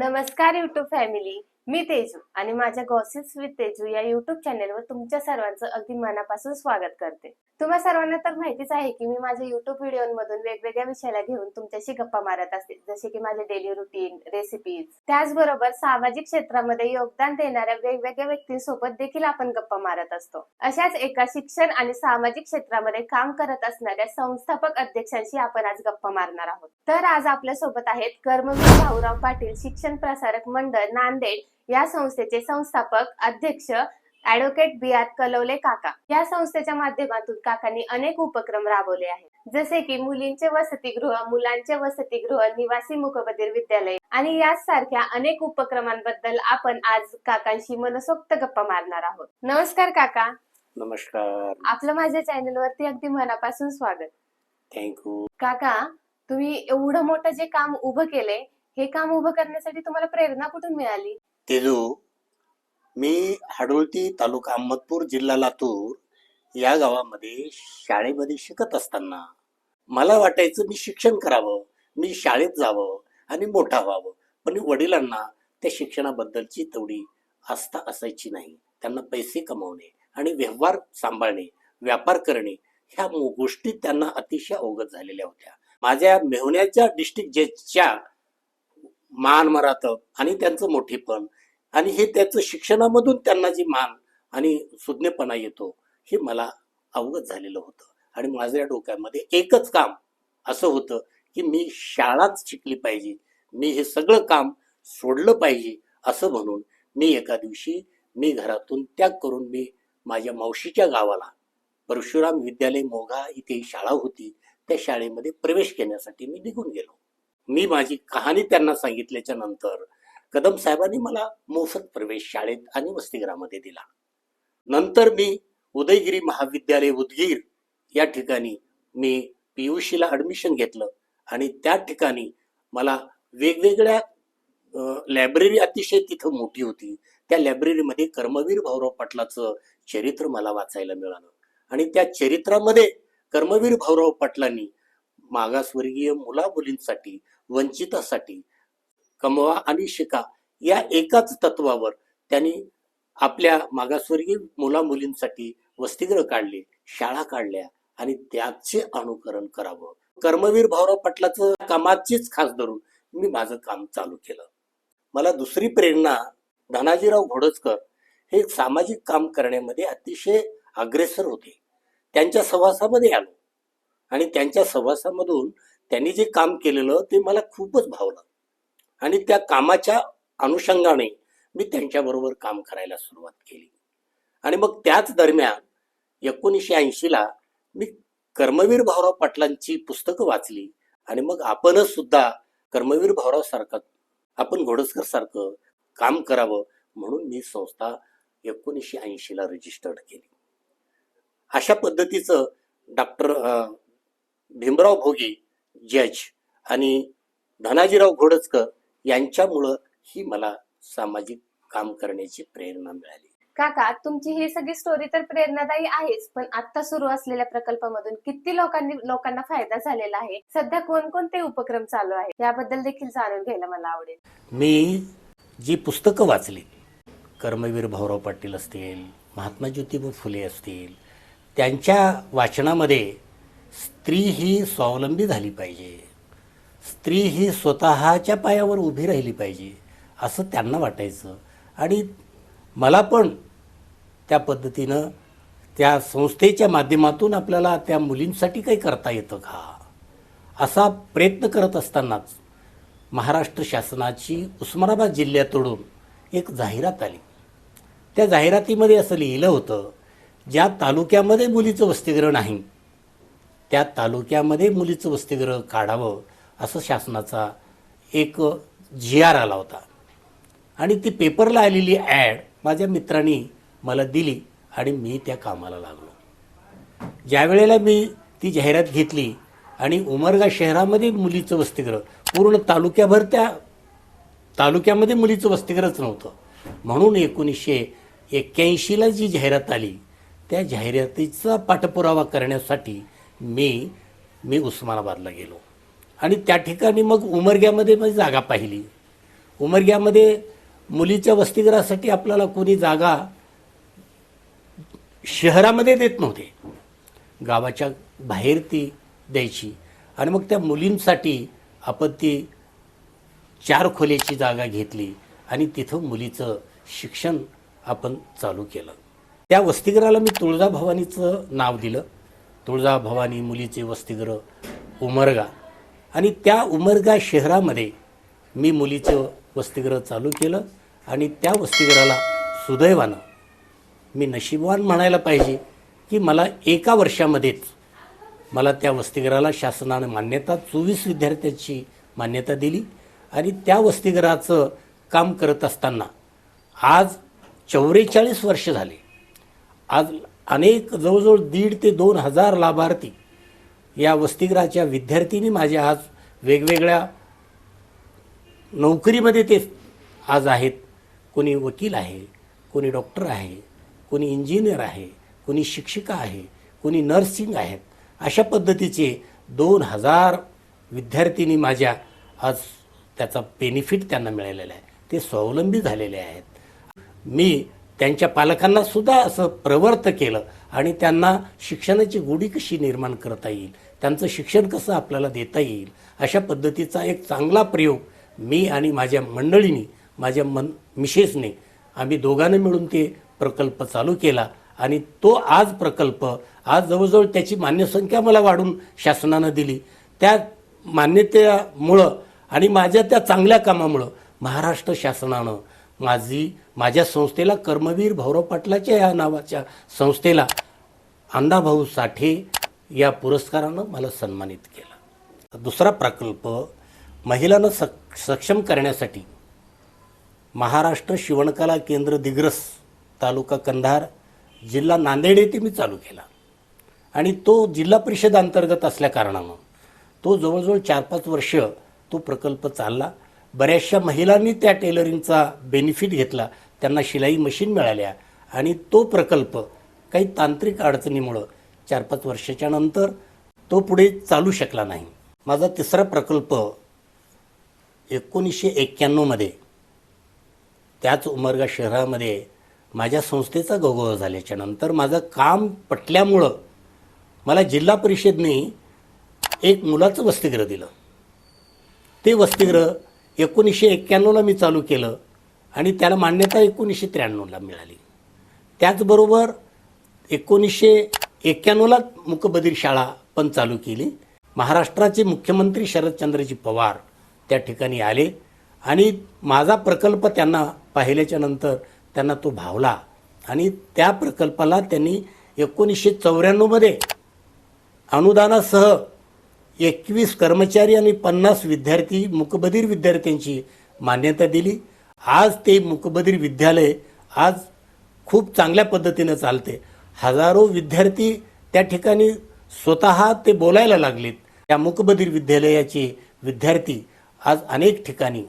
नमस्कार YouTube family मी तेजू आणि माझ्या गॉसिप्स विथ तेजू या युट्यूब चॅनेलवर तुमच्या सर्वांचं अगदी मनापासून स्वागत करते. तुम्हा सर्वांना तर माहितीच आहे की मी माझ्या युट्यूब व्हिडिओमधून वेगवेगळ्या विषयाला घेऊन तुमच्याशी गप्पा मारत असते जसे की माझे डेली रुटीन रेसिपीज त्याचबरोबर सामाजिक क्षेत्रामध्ये योगदान देणाऱ्या वेगवेगळ्या व्यक्तींसोबत देखील आपण गप्पा मारत असतो. अशाच एका शिक्षण आणि सामाजिक क्षेत्रामध्ये काम करत असणाऱ्या संस्थापक अध्यक्षांशी आपण आज गप्पा मारणार आहोत. तर आज आपल्यासोबत आहेत कर्मवीर भाऊराव पाटील शिक्षण प्रसारक मंडळ नांदेड या संस्थेचे संस्थापक अध्यक्ष ऍडव्होकेट बी आर कलवले काका. या संस्थेच्या माध्यमातून काकांनी अनेक उपक्रम राबवले आहेत. जसे की मुलींचे वसतिगृह मुलांचे वसतिगृह निवासी मुखबधीर विद्यालय आणि यासारख्या अनेक उपक्रमांबद्दल आपण आज काकांशी मनसोक्त गप्पा मारणार आहोत. नमस्कार काका. नमस्कार. आपलं माझ्या चॅनल वरती अगदी मनापासून स्वागत. थँक्यू काका तुम्ही एवढं मोठं जे काम उभं केलंय हे काम उभं करण्यासाठी तुम्हाला प्रेरणा कुठून मिळाली? तेजू मी हाडोळती तालुका अहमदपूर जिल्हा लातूर या गावामध्ये शाळेमध्ये शिकत असताना मला वाटायचं मी शिक्षण करावं मी शाळेत जावं आणि मोठा व्हावं. पण वडिलांना त्या शिक्षणाबद्दलची तेवढी आस्था असायची नाही. त्यांना पैसे कमवणे आणि व्यवहार सांभाळणे व्यापार करणे ह्या गोष्टी त्यांना अतिशय अवगत झालेल्या होत्या. माझ्या मेहण्याच्या डिस्ट्रिक्ट जजच्या मान मरातब आणि त्यांचं मोठेपण. आणि हे त्याचं शिक्षणामधून त्यांना जी मान आणि सुज्ञपणा येतो हे मला अवगत झालेलं होतं. आणि माझ्या डोक्यामध्ये एकच काम असं होतं की मी शाळाच शिकली पाहिजे. मी हे सगळं काम सोडलं पाहिजे असं म्हणून मी एका दिवशी मी घरातून त्याग करून मी माझ्या मावशीच्या गावाला परशुराम विद्यालय मोघा इथे ही शाळा होती त्या शाळेमध्ये प्रवेश घेण्यासाठी मी निघून गेलो. मी माझी कहाणी त्यांना सांगितल्याच्या नंतर कदम साहेबांनी मला मोफत प्रवेश शाळेत आणि वसतिगृहामध्ये दिला. नंतर मी उदयगिरी महाविद्यालय उदगीर या ठिकाणी मी पीयूसीला ॲडमिशन घेतलं आणि त्या ठिकाणी मला वेगवेगळ्या लायब्ररी अतिशय तिथं मोठी होती. त्या लायब्ररीमध्ये कर्मवीर भाऊराव पाटलाचं चरित्र मला वाचायला मिळालं. आणि त्या चरित्रामध्ये कर्मवीर भाऊराव पाटलांनी मागासवर्गीय मुला मुलींसाठी वंचितासाठी कमवा आणि शिका या एकाच तत्वावर त्यांनी आपल्या मागासवर्गीय मुला मुलींसाठी वसतिगृह काढले शाळा काढल्या आणि त्याचे अनुकरण करावं. कर्मवीर भाऊराव पाटलाचं कामाचीच खास धरून मी माझं काम चालू केलं. मला दुसरी प्रेरणा धनाजीराव घोडजकर हे सामाजिक काम करण्यामध्ये अतिशय अग्रेसर होते. त्यांच्या सहवासामध्ये आलो. आणि त्यांच्या सहवासामधून त्यांनी जे काम केलेलं ते मला खूपच भावलं. आणि त्या कामाच्या अनुषंगाने मी त्यांच्याबरोबर काम करायला सुरुवात केली. आणि मग त्याच दरम्यान एकोणीसशे ऐंशीला मी कर्मवीर भाऊराव पाटलांची पुस्तकं वाचली. आणि मग आपणच सुद्धा कर्मवीर भाऊराव सारखं आपण घोडसकर सारखं काम करावं म्हणून मी संस्था एकोणीसशे ऐंशीला रजिस्टर्ड केली. अशा पद्धतीचं डॉक्टर भीमराव भोगे जज आणि धनाजीराव घोडजकर यांच्यामुळं ही मला सामाजिक काम करण्याची प्रेरणा मिळाली. काका तुमची ही सगळी स्टोरी तर प्रेरणादायी आहेच पण आता सुरू असलेल्या प्रकल्पामधून किती लोकांनी लोकांना फायदा झालेला आहे? सध्या कोणकोणते उपक्रम चालू आहेत? याबद्दल देखील जाणून घ्यायला मला आवडेल. मी जी पुस्तकं वाचली कर्मवीर भाऊराव पाटील असतील महात्मा ज्योतिबा फुले असतील त्यांच्या वाचनामध्ये स्त्री ही स्वावलंबी झाली पाहिजे. स्त्री ही स्वतःच्या पायावर उभी राहिली पाहिजे असं त्यांना वाटायचं. आणि मला पण त्या पद्धतीनं त्या संस्थेच्या माध्यमातून आपल्याला त्या मुलींसाठी काही करता येतं का? असा प्रयत्न करत असतानाच महाराष्ट्र शासनाची उस्मानाबाद जिल्ह्यातून एक जाहिरात आली. त्या जाहिरातीमध्ये असं लिहिलं होतं ज्या तालुक्यामध्ये मुलीचं वसतिगृह नाही त्या तालुक्यामध्ये मुलीचं वसतिगृह काढावं असं शासनाचा एक जी आर आला होता. आणि ती पेपरला आलेली ॲड माझ्या मित्रांनी मला दिली आणि मी त्या कामाला लागलो. ज्या वेळेला मी ती जाहिरात घेतली आणि उमरगा शहरामध्ये मुलीचं वसतिगृह पूर्ण तालुक्याभर त्या तालुक्यामध्ये मुलीचं वसतिगृहच नव्हतं. म्हणून एकोणीसशे एक्क्याऐंशीला जी जाहिरात आली त्या जाहिरातीचा पाठपुरावा करण्यासाठी मी मी उस्मानाबादला गेलो. आणि त्या ठिकाणी मग उमरग्यामध्ये मी जागा पाहिली. उमरग्यामध्ये मुलीच्या वसतिगृहासाठी आपल्याला कोणी जागा शहरामध्ये देत नव्हते. गावाच्या बाहेर ती द्यायची. आणि मग त्या मुलींसाठी आपण ती चार खोल्याची जागा घेतली आणि तिथं मुलीचं शिक्षण आपण चालू केलं. त्या वसतिगृहाला मी तुळजाभवानीचं नाव दिलं. तुळजाभवानी मुलीचे वसतिगृह उमरगा. आणि त्या उमरगा शहरामध्ये मी मुलीचं वसतिगृह चालू केलं आणि त्या वसतिगृहाला सुदैवानं मी नशीबवान म्हणायला पाहिजे की मला एका वर्षामध्येच मला त्या वसतिगृहाला शासनानं मान्यता चोवीस विद्यार्थ्यांची मान्यता दिली आणि त्या वसतिगृहाचं काम करत असताना आज चौवेचाळीस वर्ष झाले. आज अनेक जवळजवळ दीड ते दोन हजार लाभार्थी या वसतिगृहाच्या विद्यार्थिनी माझ्या आज वेगवेगळ्या नोकरीमध्ये ते आज आहेत. कोणी वकील आहे कोणी डॉक्टर आहे कोणी इंजिनियर आहे कोणी शिक्षिका आहे कोणी नर्सिंग आहेत. अशा पद्धतीचे दोन हजार विद्यार्थिनी माझ्या आज त्याचा बेनिफिट त्यांना मिळालेला आहे. ते स्वावलंबी झालेले आहेत. मी त्यांच्या पालकांना सुद्धा असं प्रवर्त केलं आणि त्यांना शिक्षणाची गोडी कशी निर्माण करता येईल त्यांचं शिक्षण कसं आपल्याला देता येईल अशा पद्धतीचा एक चांगला प्रयोग मी आणि माझ्या मंडळीने माझ्या मन मिसेसने आम्ही दोघांनी मिळून ते प्रकल्प चालू केला आणि तो आज प्रकल्प आज जवळजवळ त्याची मान्यसंख्या मला वाढून शासनानं दिली. त्या मान्यतेमुळं आणि माझ्या त्या चांगल्या कामामुळं महाराष्ट्र शासनानं माझी माझ्या संस्थेला कर्मवीर भाऊराव पाटलाच्या या नावाच्या संस्थेला अण्णाभाऊ साठे या पुरस्कारानं मला सन्मानित केलं. दुसरा प्रकल्प महिलांना सक सक्षम करण्यासाठी महाराष्ट्र शिवणकला केंद्र दिग्रस तालुका कंधार जिल्हा नांदेड येथे मी चालू केला. आणि तो जिल्हा परिषद अंतर्गत असल्याकारणानं तो जवळजवळ चार पाच वर्ष तो प्रकल्प चालला. बऱ्याचशा महिलांनी त्या टेलरिंगचा बेनिफिट घेतला. त्यांना शिलाई मशीन मिळाल्या आणि तो प्रकल्प काही तांत्रिक अडचणीमुळं चार पाच वर्षाच्या नंतर तो पुढे चालू शकला नाही. माझा तिसरा प्रकल्प एकोणीसशे एक्क्याण्णवमध्ये त्याच उमरगा शहरामध्ये माझ्या संस्थेचा गौगव झाल्याच्यानंतर माझं काम पटल्यामुळं मला जिल्हा परिषदने एक मुलाचं वसतिगृह दिलं. ते वसतिगृह एकोणीसशे एक्क्याण्णवला मी चालू केलं. आणि त्याला मान्यता एकोणीसशे त्र्याण्णवला मिळाली. त्याचबरोबर एकोणीसशे एक्क्याण्णवला मुकबधीर शाळा पण चालू केली. महाराष्ट्राचे मुख्यमंत्री शरदचंद्रजी पवार त्या ठिकाणी आले आणि माझा प्रकल्प त्यांना पाहिल्याच्या नंतर त्यांना तो भावला आणि त्या प्रकल्पाला त्यांनी एकोणीसशे चौऱ्याण्णवमध्ये अनुदानासह एकवीस कर्मचारी आणि पन्नास विद्यार्थी मुकबधीर विद्यार्थ्यांची मान्यता दिली. आज ते मुकबधीर विद्यालय आज खूप चांगल्या पद्धतीनं चालते हजारो विद्यार्थी त्या ठिकाणी स्वतः ते बोलायला लागलेत. त्या मुकबधीर विद्यालयाचे विद्यार्थी आज अनेक ठिकाणी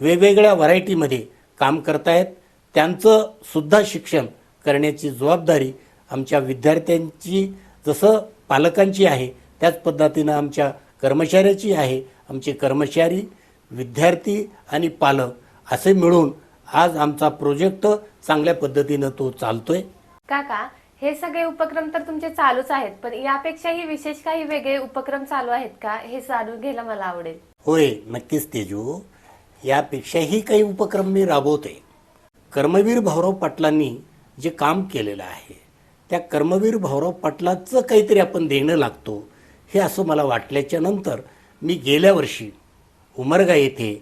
वेगवेगळ्या व्हरायटीमध्ये काम करतायत. त्यांचं सुद्धा शिक्षण करण्याची जबाबदारी आमच्या विद्यार्थ्यांची जसं पालकांची आहे त्याच पद्धतीनं आमच्या कर्मचाऱ्याची आहे. आमचे कर्मचारी विद्यार्थी आणि पालक असे मिळून आज आमचा प्रोजेक्ट चांगल्या पद्धतीनं तो चालतोय. काका हे सगळे उपक्रम तर तुमचे चालूच आहेत पण यापेक्षाही विशेष काही वेगळे उपक्रम चालू आहेत का हे जाणून घ्यायला मला आवडेल. होय नक्कीच तेजू. यापेक्षाही काही उपक्रम मी राबवते कर्मवीर भाऊराव पाटलांनी जे काम केलेलं आहे त्या कर्मवीर भाऊराव पाटलाचं काहीतरी आपण देणं लागतो हे असं मला वाटल्याच्या नंतर मी गेल्या वर्षी उमरगा येथे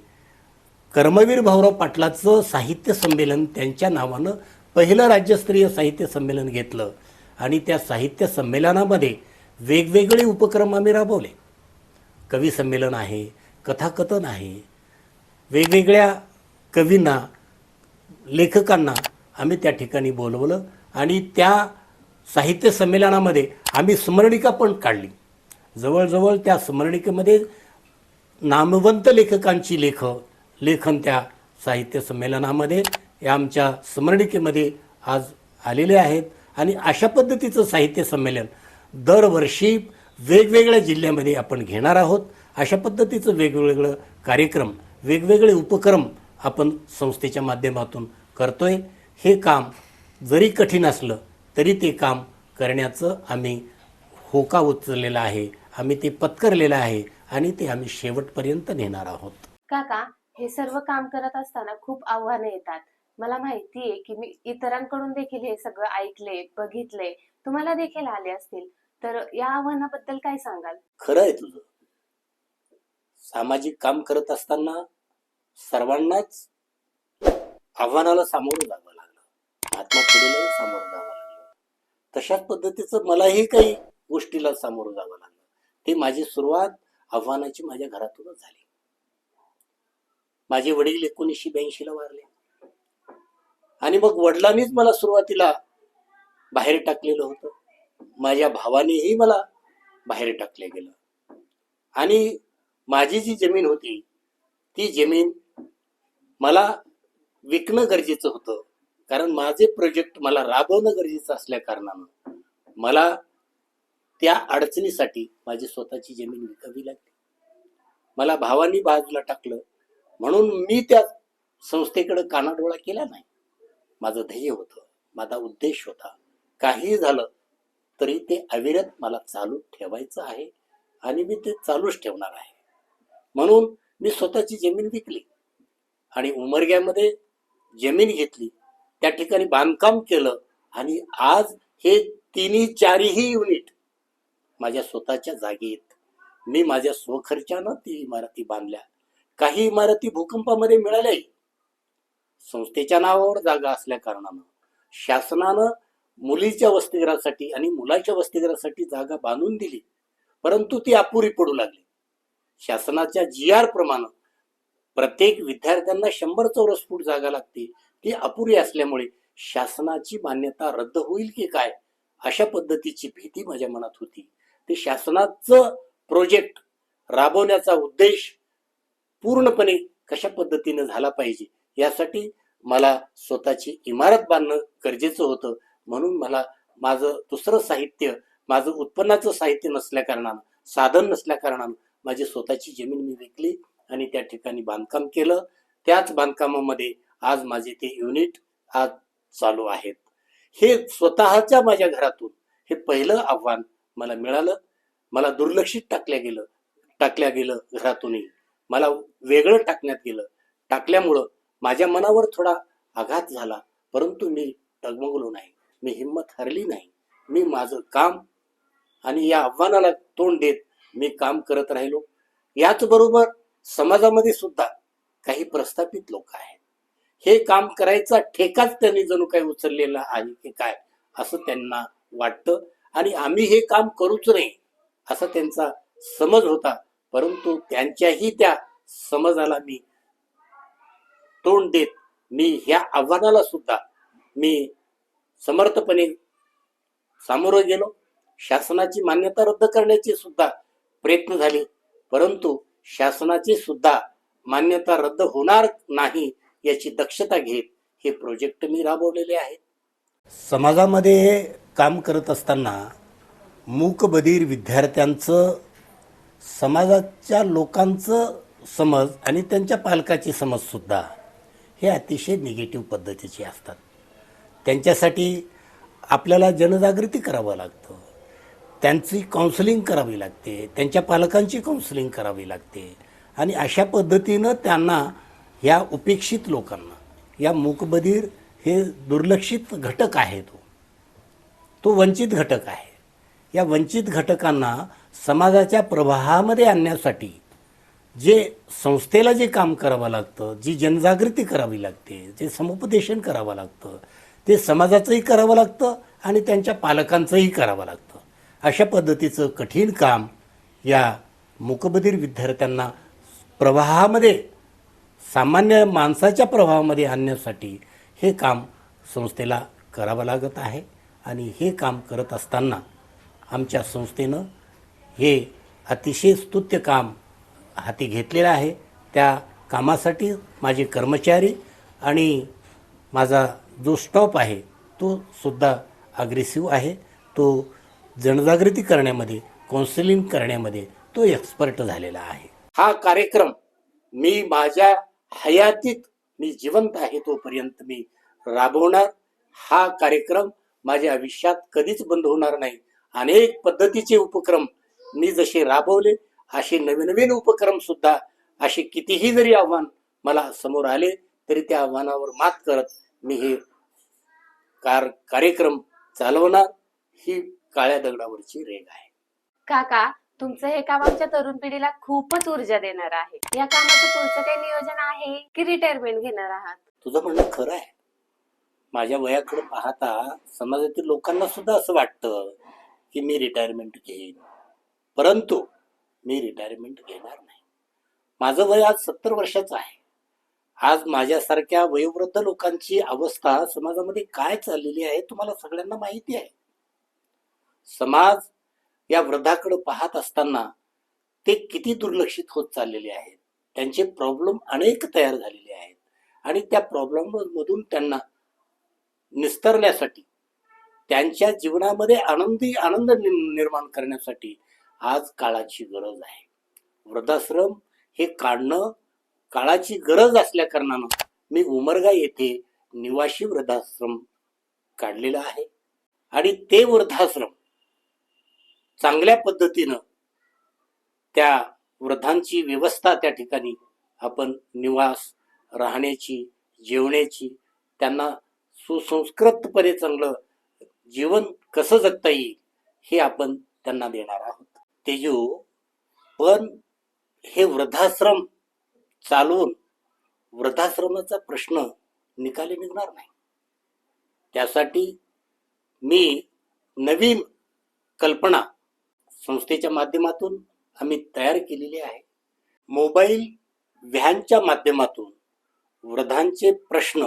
कर्मवीर भाऊराव पाटलाचं साहित्य संमेलन त्यांच्या नावानं पहिलं राज्यस्तरीय साहित्य संमेलन घेतलं. आणि त्या साहित्य संमेलनामध्ये वेगवेगळे उपक्रम आम्ही राबवले. कवी संमेलन आहे कथाकथन आहे. वेगवेगळ्या कवींना लेखकांना आम्ही त्या ठिकाणी बोलवलं. आणि त्या साहित्य संमेलनामध्ये आम्ही स्मरणिका पण काढली. जवळजवळ त्या स्मरणिकेमध्ये नामवंत लेखकांची लेखं लेखन त्या साहित्य संमेलनामध्ये या आमच्या स्मरणिकेमध्ये आज आलेले आहेत. आणि अशा पद्धतीचं साहित्य संमेलन दरवर्षी वेगवेगळ्या जिल्ह्यामध्ये आपण घेणार आहोत. अशा पद्धतीचं वेगवेगळं कार्यक्रम वेगवेगळे उपक्रम आपण संस्थेच्या माध्यमातून करतोय. हे काम जरी कठीण असलं तरी ते काम करण्याचं आम्ही होका उचललेला आहे. आम्ही ते पत्करलेलं आहे आणि ते आम्ही शेवटपर्यंत नेणार आहोत. काका हे सर्व काम करत असताना खूप आव्हानं येतात. मला माहिती आहे की मी इतरांकडून देखील हे सगळं ऐकले बघितले. तुम्हाला देखील आले असतील. तर या आव्हानाबद्दल काय सांगाल? खरं आहे तुझं. सामाजिक काम करत असताना सर्वांनाच आव्हानाला सामोरं जावं लागलं. आत्मपुरीलाही सामोरं जावं लागलं. तशाच पद्धतीचं मलाही काही गोष्टीला सामोरं जावं लागलं. ती माझी सुरुवात आव्हानाची माझ्या घरातूनच झाली. माझे वडील एकोणीसशे ब्याऐंशी ला वारले. आणि मग वडिलांनीच मला सुरुवातीला बाहेर टाकलेलं होतं. माझ्या भावानेही मला बाहेर टाकले गेलं. आणि माझी जी जमीन होती ती जमीन मला विकणं गरजेचं होतं. कारण माझे प्रोजेक्ट मला राबवणं गरजेचं असल्या कारणानं मला त्या अडचणीसाठी माझी स्वतःची जमीन विकावी लागली. मला भावानी बाजूला टाकलं. म्हणून मी त्या संस्थेकडे कानाडोळा केला नाही. माझं ध्येय होतं माझा उद्देश होता. काहीही झालं तरी ते अविरत मला चालू ठेवायचं आहे आणि मी ते चालूच ठेवणार आहे. म्हणून मी स्वतःची जमीन विकली आणि उमरग्यामध्ये जमीन घेतली. त्या ठिकाणी बांधकाम केलं आणि आज हे तिन्ही चारही युनिट माझ्या स्वतःच्या जागेत मी माझ्या स्वखर्चानं ती इमारती बांधल्या. काही इमारती भूकंपामध्ये मिळाल्याही संस्थेच्या नावावर जागा असल्या कारणानं शासनानं मुलीच्या वसतिगृहासाठी आणि मुलाच्या वसतिगृहासाठी जागा बांधून दिली परंतु ती अपुरी पडू लागली. शासनाच्या जी आर प्रमाणे प्रत्येक विद्यार्थ्यांना शंभर चौरस फूट जागा लागते ती अपुरी असल्यामुळे शासनाची मान्यता रद्द होईल की काय अशा पद्धतीची भीती माझ्या मनात होती. ते शासनाचं प्रोजेक्ट राबवण्याचा उद्देश पूर्णपणे कशा पद्धतीने झाला पाहिजे यासाठी मला स्वतःची इमारत बांधणं गरजेचं होतं. म्हणून मला माझं दुसरं साहित्य माझं उत्पन्नाचं साहित्य नसल्या कारणानं साधन नसल्या कारणानं माझी स्वतःची जमीन मी विकली आणि त्या ठिकाणी बांधकाम केलं. त्याच बांधकामामध्ये आज माझे ते युनिट आज चालू आहेत. हे स्वतःच्या माझ्या घरातून हे पहिलं आव्हान मला मिळालं. मला दुर्लक्षित टाकल्या गेलं टाकल्या गेलं घरातूनही. मला वेगळं टाकण्यात गेलं. टाकल्यामुळं माझ्या मनावर थोडा आघात झाला परंतु मी डगमगलो नाही. मी हिंमत हरली नाही. मी माझं काम आणि या आव्हानाला तोंड देत मी काम करत राहिलो. याचबरोबर समाजामध्ये सुद्धा काही प्रस्थापित लोक आहेत. हे काम करायचा ठेकाच त्यांनी जणू काही उचललेला आहे की काय असं त्यांना वाटतं. आणि आम्ही हे काम करूच नाही असा त्यांचा समज होता. परंतु त्यांच्याही त्या समजाला मी तोंड देत मी ह्या आव्हानाला सुद्धा मी समर्थपणे सामोरं गेलो. शासनाची मान्यता रद्द करण्याचे सुद्धा प्रयत्न झाले परंतु शासनाची सुद्धा मान्यता रद्द होणार नाही याची दक्षता घेत हे प्रोजेक्ट मी राबवलेले आहेत. समाजामध्ये काम करत असताना मूकबधीर विद्यार्थ्यांचं समाजाच्या लोकांचं समज आणि त्यांच्या पालकाची समजसुद्धा हे अतिशय निगेटिव्ह पद्धतीचे असतात. त्यांच्यासाठी आपल्याला जनजागृती करावं लागतं. त्यांची काउन्सिलिंग करावी लागते. त्यांच्या पालकांची काउन्सिलिंग करावी लागते. आणि अशा पद्धतीनं त्यांना ह्या उपेक्षित लोकांना या मूकबधीर हे दुर्लक्षित घटक आहे तो. तो वंचित घटक आहे. या वंचित घटकांना समाजाच्या प्रवाहामध्ये आणण्यासाठी जे संस्थेला जे काम करावं लागतं जी जनजागृती करावी लागते जे समुपदेशन करावं लागतं ते समाजाचंही करावं लागतं आणि त्यांच्या पालकांचंही करावं लागतं. अशा पद्धतीचं कठीण काम या मूकबधीर विद्यार्थ्यांना प्रवाहामध्ये सामान्य माणसाच्या प्रवाहामध्ये आणण्यासाठी हे काम संस्थेला करावं लागत आहे. आणि हे काम करत असताना आमच्या संस्थेनं हे अतिशय स्तुत्य काम हाती घेतलेलं आहे. त्या कामासाठी माझे कर्मचारी आणि माझा जो स्टॉप आहे तो सुद्धा अग्रेसिव्ह आहे. तो जनजागृती करण्यामध्ये काउन्सिलिंग करण्यामध्ये तो एक्सपर्ट झालेला आहे. हा कार्यक्रम मी माझ्या हयातीत मी जिवंत आहे तोपर्यंत मी राबवणार. हा कार्यक्रम माझ्या आयुष्यात कधीच बंद होणार नाही. अनेक पद्धतीचे उपक्रम मी जसे राबवले असे नवीन नवीन उपक्रम सुद्धा असे कितीही जरी आव्हान मला समोर आले तरी त्या आव्हानावर मात करत मी हे कार कार्यक्रम चालवणार ही काळ्या दगडावरची रेग आहे. काका तुमचं हे काम आमच्या तरुण पिढीला खूपच ऊर्जा देणार आहे. या कामाचं पुढचं काही नियोजन आहे की रिटायरमेंट घेणार आहात? तुझं म्हणणं खरं आहे. माझ्या वयाकडे पाहता समाजातील लोकांना सुद्धा असं वाटतं की मी रिटायरमेंट घेईन. परंतु मी रिटायरमेंट घेणार नाही. माझं वय आज सत्तर वर्षाचं आहे. आज माझ्यासारख्या वयोवृद्ध लोकांची अवस्था समाजामध्ये काय चाललेली आहे तुम्हाला सगळ्यांना माहिती आहे. समाज या वृद्धाकडे पाहत असताना ते किती दुर्लक्षित होत चाललेले आहेत. त्यांचे प्रॉब्लेम अनेक तयार झालेले आहेत. आणि त्या प्रॉब्लेम मधून त्यांना निस्तरण्यासाठी त्यांच्या जीवनामध्ये आनंदी आनंद निर्माण करण्यासाठी आज काळाची गरज आहे. वृद्धाश्रम हे काढणं काळाची गरज असल्या कारणानं मी उमरगा येथे निवासी वृद्धाश्रम काढलेला आहे. आणि ते वृद्धाश्रम चांगल्या पद्धतीनं त्या वृद्धांची व्यवस्था त्या ठिकाणी आपण निवास राहण्याची जेवण्याची त्यांना सुसंस्कृतपणे चांगलं जीवन कसं जगता येईल हे आपण त्यांना देणार आहोत. तेजू पण हे वृद्धाश्रम चालवून वृद्धाश्रमाचा प्रश्न निकाली निघणार नाही. त्यासाठी मी नवीन कल्पना संस्थेच्या माध्यमातून आम्ही तयार केलेली आहे. मोबाईल व्हॅनच्या माध्यमातून वृद्धांचे प्रश्न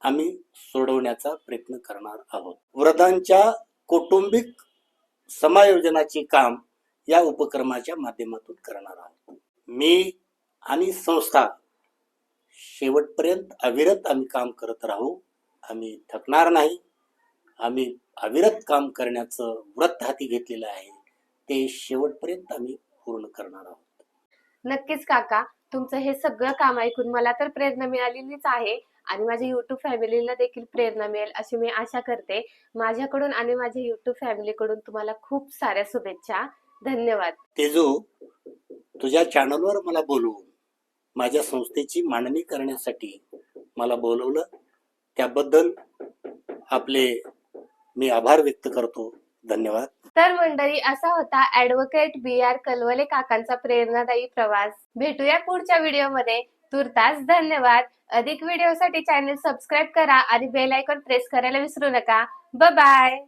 आम्ही सोडवण्याचा प्रयत्न करणार आहोत. वृद्धांच्या कौटुंबिक समायोजनाचे काम या उपक्रमाच्या माध्यमातून करणार आहोत. मी आणि संस्था शेवटपर्यंत अविरत आम्ही काम करत राहू. आम्ही थकणार नाही. आम्ही अविरत काम करण्याचं व्रत हाती घेतलेलं आहे. ते शेवटपर्यंत आम्ही पूर्ण करणार आहोत. नक्कीच काका तुमचं हे सगळं काम ऐकून मला तर प्रेरणा मिळालेलीच आहे आणि माझ्या युट्यूब फॅमिलीला देखील प्रेरणा मिळेल अशी मी आशा करते. माझ्याकडून आणि माझ्या युट्यूब फॅमिलीकडून तुम्हाला खूप साऱ्या शुभेच्छा. धन्यवाद. तेजू तुझ्या चॅनलवर मला बोलवून माझ्या संस्थेची मांडणी करण्यासाठी मला बोलवलं. त्याबद्दल आपले मी आभार व्यक्त करतो. धन्यवाद. तर मंडळी असा होता ऍडव्होकेट बी आर कलवले काकांचा प्रेरणादायी प्रवास. भेटूया पुढच्या व्हिडिओमध्ये. तुर्तास धन्यवाद. अधिक व्हिडिओसाठी चॅनल सबस्क्राईब करा आणि बेल आयकॉन प्रेस करायला विसरू नका. बाय